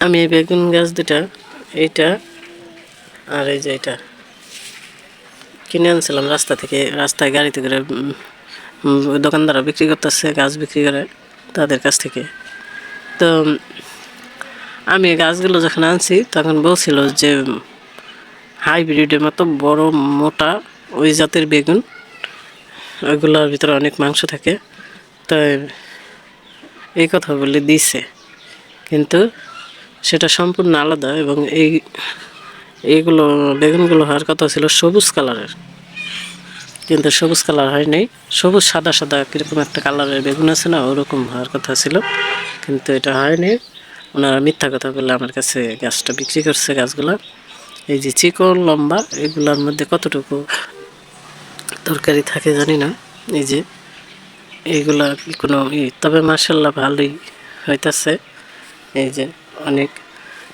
আমি এই বেগুন গাছ দুটা, এইটা আর এই যে এটা কিনে আনছিলাম রাস্তা থেকে, রাস্তায় গাড়িতে করে দোকানদাররা বিক্রি করতেছে, গাছ বিক্রি করে তাদের কাছ থেকে। তো, আমি গাছগুলো যখন আনছি, তখন বলছিল যে, হাইব্রিডের মতো বড় মোটা ওই জাতের বেগুন, ওইগুলোর ভিতরে অনেক মাংস থাকে। তো, এই কথা বলে দিছে। কিন্তু সেটা সম্পূর্ণ আলাদা এবং এই, এইগুলো, বেগুনগুলো হওয়ার কথা ছিল সবুজ কালারের। কিন্তু সবুজ কালার হয় নাই সবুজ সাদা সাদা কীরকম একটা কালারের বেগুন আছে না, ওরকম হওয়ার কথা ছিল। কিন্তু এটা হয়নি। ওনারা মিথ্যা কথা বলে আমার কাছে গাছটা বিক্রি করছে গাছগুলো। এই যে চিকন, লম্বা, এগুলোর মধ্যে কতটুকু তরকারি থাকে জানি না। এই যে এইগুলা কোনো তবে মার্শাল্লাহ ভালোই হইতাছে। এই যে অনেক,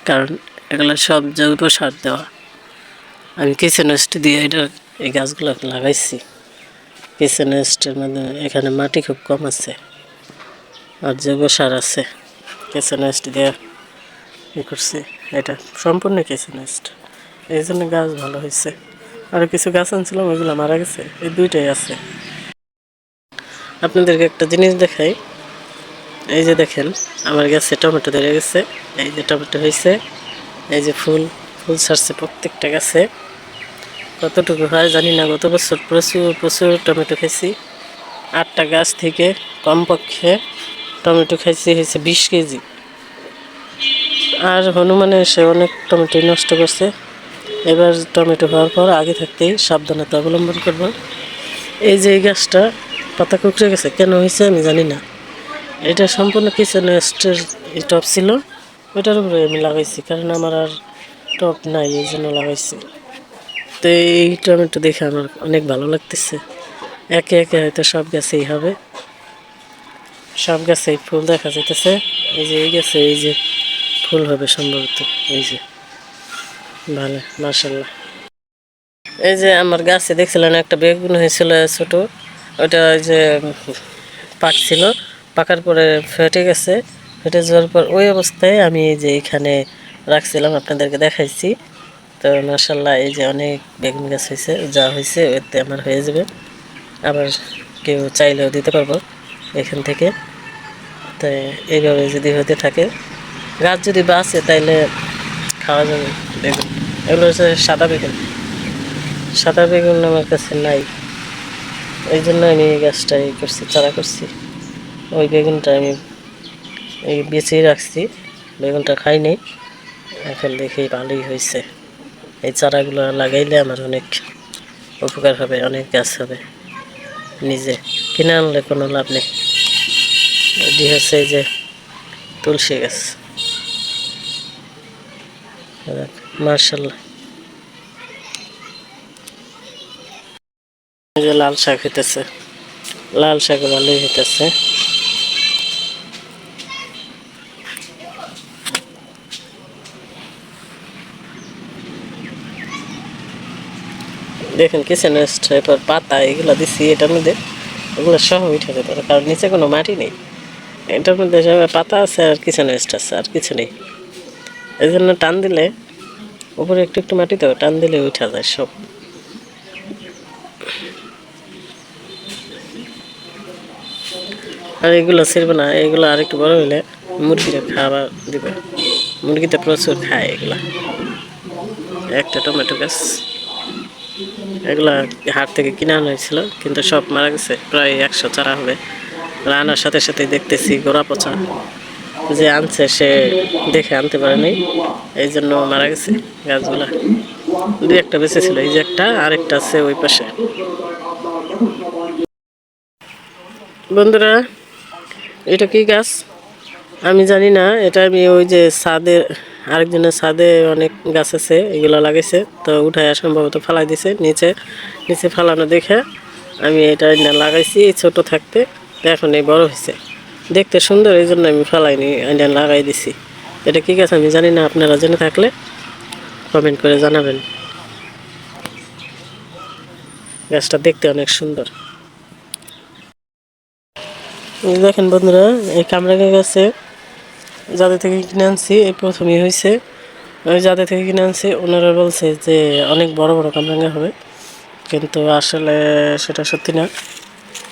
কারণ এগুলো সব জৈব সার দেওয়া। আমি কিচেন ওয়েস্ট দিয়ে এটা, এই গাছগুলো লাগাইছি। কিচেন ওয়েস্টের মধ্যে এখানে মাটি খুব কম আছে, আর জৈব সার আছে। কিচেন ওয়েস্ট দিয়ে ই করছি, এটা সম্পূর্ণ কিচেন ওয়েস্ট এই জন্য গাছ ভালো হয়েছে। আর কিছু গাছ আনছিলাম ওইগুলো মারা গেছে। এই দুইটাই আছে। আপনাদেরকে একটা জিনিস দেখাই। এই যে দেখেন, আমার গাছে টমেটো ধরে গেছে। এই যে টমেটো হয়েছে, এই যে ফুল ফুল ছাড়ছে প্রত্যেকটা গাছে। কতটুকু হয় জানি না, গত বছর প্রচুর প্রচুর টমেটো খেয়েছি। আটটা গাছ থেকে কমপক্ষে টমেটো খাইছি হয়েছে বিশ কেজি। আর হনুমানে এসে অনেক টমেটো নষ্ট করছে। এবার টমেটো হওয়ার পর আগে থাকতেই সাবধানতা অবলম্বন করব। এই যে এই গাছটা পাতা কুকড়ে গেছে, কেন হয়েছে আমি জানি না। এটা সম্পূর্ণ কিচেন ওয়েস্টের টপ ছিল। ওইটার উপরে আমি লাগাইছি, কারণ আমার আর টপ নাই এই জন্য লাগাইছি। তো এই টমেটো দেখে আমার অনেক ভালো লাগতেছে। একে একে হয়তো সব গাছেই হবে। সব গাছেই ফুল দেখা যাইতেছে। এই যে, এই গাছে, এই যে ফুল হবে সম্ভবত। এই যে, ভালো মার্শাল্লাহ এই যে আমার গাছে দেখছিলেন একটা বেগুন হয়েছিল ছোট। ওটা ওই যে পাকছিল পাকার পরে ফেটে গেছে। ফেটে যাওয়ার পর ওই অবস্থায় আমি এই যে এখানে রাখছিলাম আপনাদেরকে দেখাইছি। তো মার্শাল্লাহ এই যে অনেক বেগুন গাছ হয়েছে যা হয়েছে এতে আমার হয়ে যাবে। আবার কেউ চাইলেও দিতে পারব এখান থেকে। তাই এইভাবে যদি হতে থাকে, গাছ যদি বাঁচে তাইলে খাওয়া যাবে বেগুন। এগুলো হচ্ছে সাদা বেগুন। সাদা বেগুন আমার কাছে নাই। এই জন্য আমি এই গাছটা করছি, চারা করছি। ওই বেগুনটা আমি এই বেঁচেই রাখছি। বেগুনটা খাই নাই। এখন দেখি ভালোই হয়েছে। এই চারাগুলো লাগাইলে আমার অনেক উপকার হবে, অনেক গাছ হবে নিজে। কিনে আনলে কোনো লাভ নেই। এটি হচ্ছে এই যে তুলসী গাছ। মার্শাল্লাহ। যে লাল শাক হইতেছে। লাল শাক ভালোই হইতেছে। দেখেন কিচেন ওয়েস্ট এরপর পাতা, এগুলো দিচ্ছি এটার মধ্যে এগুলো সহ উঠে যেতে কারণ নিচে কোনো মাটি নেই। এটার মধ্যে পাতা আছে আর কিচেন ওয়েস্ট আছে, আর কিছু নেই। এই জন্য টান দিলে উপরে একটু একটু মাটি তো টান দিলে উঠা যায় সব। আর এগুলো ছিড়বে না, এগুলো আর একটু বড় হইলে মুরগিরা খাবার দিবে। মুরগিতে প্রচুর খায় এগুলা। একটা টমেটো গাছ। এগুলা হাট থেকে কিনে আনা হয়েছিল, কিন্তু সব মারা গেছে। প্রায় একশো চারা হবে। আর আনার সাথে সাথে দেখতেছি গোড়া পচা। যে আনছে, সে দেখে আনতে পারেনি। এই জন্য মারা গেছে গাছগুলা। দু একটা বেঁচে ছিল, এই যে একটা আরেকটা আছে ওই পাশে। বন্ধুরা, এটা কি গাছ? আমি জানি না, এটা আমি ওই যে ছাদে আরেকজনের ছাদে অনেক গাছ আছে, এগুলো লাগাইছে। তো উঠায় সম্ভবত ফালাই দিছে নিচে। নিচে ফালানো দেখে আমি এটা লাগাইছি ছোট থাকতে। এখন এই বড় হয়েছে দেখতে সুন্দর, এই জন্য আমি ফালাইনি এনে লাগাই দিছি। এটা কি গাছ আমি জানি না, আপনারা জেনে থাকলে কমেন্ট করে জানাবেন। গাছটা দেখতে অনেক সুন্দর। দেখেন বন্ধুরা, এই কামরাঙ্গা গাছে যাদের থেকে কিনে আনছি, এই প্রথমেই হয়েছে ওই যাদের থেকে কিনে আনছি, ওনারা বলছে যে অনেক বড় বড় কামরাঙ্গা হবে। কিন্তু আসলে সেটা সত্যি না।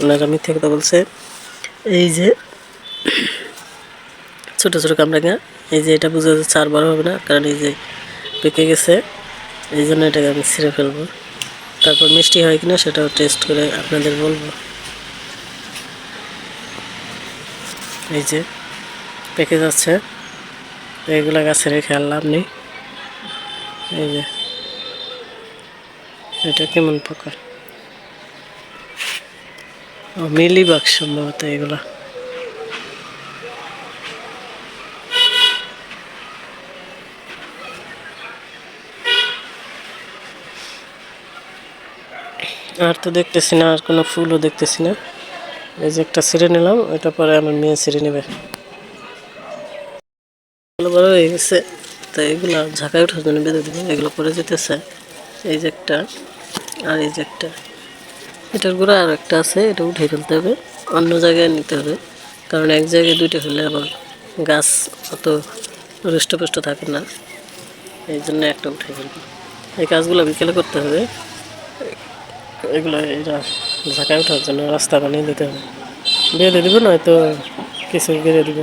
ওনারা মিথ্যে কথা বলছে। এই যে, ছোট ছোট কামরাঙ্গা এই যে এটা বুঝা যাচ্ছে আর বড় হবে না, কারণ এই যে পেকে গেছে, এই জন্য এটাকে আমি ছিঁড়ে ফেলব। তারপর মিষ্টি হয় কিনা সেটাও টেস্ট করে আপনাদের বলব। এই যে পেকে যাচ্ছে। এগুলা গাছে রেখে আর লাভ নেই। এই যে, এটা কেমন পোকা মিলিবাগ সম্ভবত এগুলা। আর তো দেখতেছি না, আর কোনো ফুলও দেখতেছি না। এই যে একটা ছিঁড়ে নিলাম এটা পরে আমার মেয়ে ছিঁড়ে নেবে। এগুলো বড় হয়ে গেছে। তো এগুলো ঝাঁকায় ওঠার জন্য বেঁধে দেবে এগুলো পরে যেতেছে। এই যে একটা, আর এই যে একটা। এটার গোড়া আর একটা আছে, এটা উঠে ফেলতে হবে, অন্য জায়গায় নিতে হবে। কারণ এক জায়গায় দুইটা হলে আবার গাছ অত হৃষ্টপুষ্ট থাকে না। এই জন্য একটা উঠে ফেলবে। এই কাজগুলো বিকেলে করতে হবে। এগুলো এটা ঝাঁকায় ওঠার জন্য রাস্তা বানিয়ে দিতে হবে। বেঁধে দিব, নয়তো কিছু গেড়ে দিব,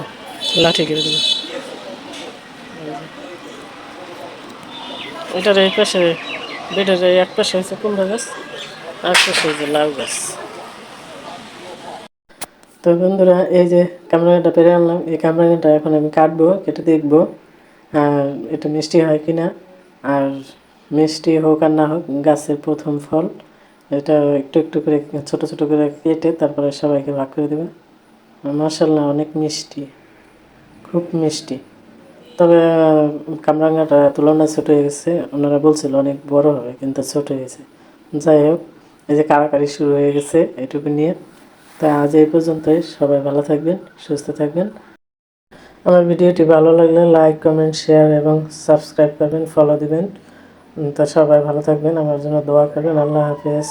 লাঠি গেড়ে দিব। এটার এই পাশে এই এক পাশে হয়েছে কুমড়া গাছ, আর পাশে হয়েছে লাউ গাছ। তো বন্ধুরা, এই যে কামরাঙাটা পেরে আনলাম। এই কামরাঙাটা এখন আমি কাটবো, কেটে দেখব, আর এটা মিষ্টি হয় কি না আর মিষ্টি হোক আর না হোক, গাছের প্রথম ফল। এটা একটু একটু করে ছোট ছোট করে কেটে তারপরে সবাইকে ভাগ করে দেবে। মার্শাল্লাহ অনেক মিষ্টি, খুব মিষ্টি। তবে কামরাঙ্গাটা তুলনায় ছোট হয়ে গেছে। ওনারা বলছিল অনেক বড় হবে, কিন্তু ছোট হয়েছে। যাই হোক, এই যে কারাকারি শুরু হয়ে গেছে এটুকু নিয়ে। তাই আজ এই পর্যন্তই। সবাই ভালো থাকবেন, সুস্থ থাকবেন। আমার ভিডিওটি ভালো লাগলে লাইক, কমেন্ট, শেয়ার এবং সাবস্ক্রাইব করবেন, ফলো দিবেন। তা সবাই ভালো থাকবেন। আমার জন্য দোয়া করবেন। আল্লাহ হাফেজ।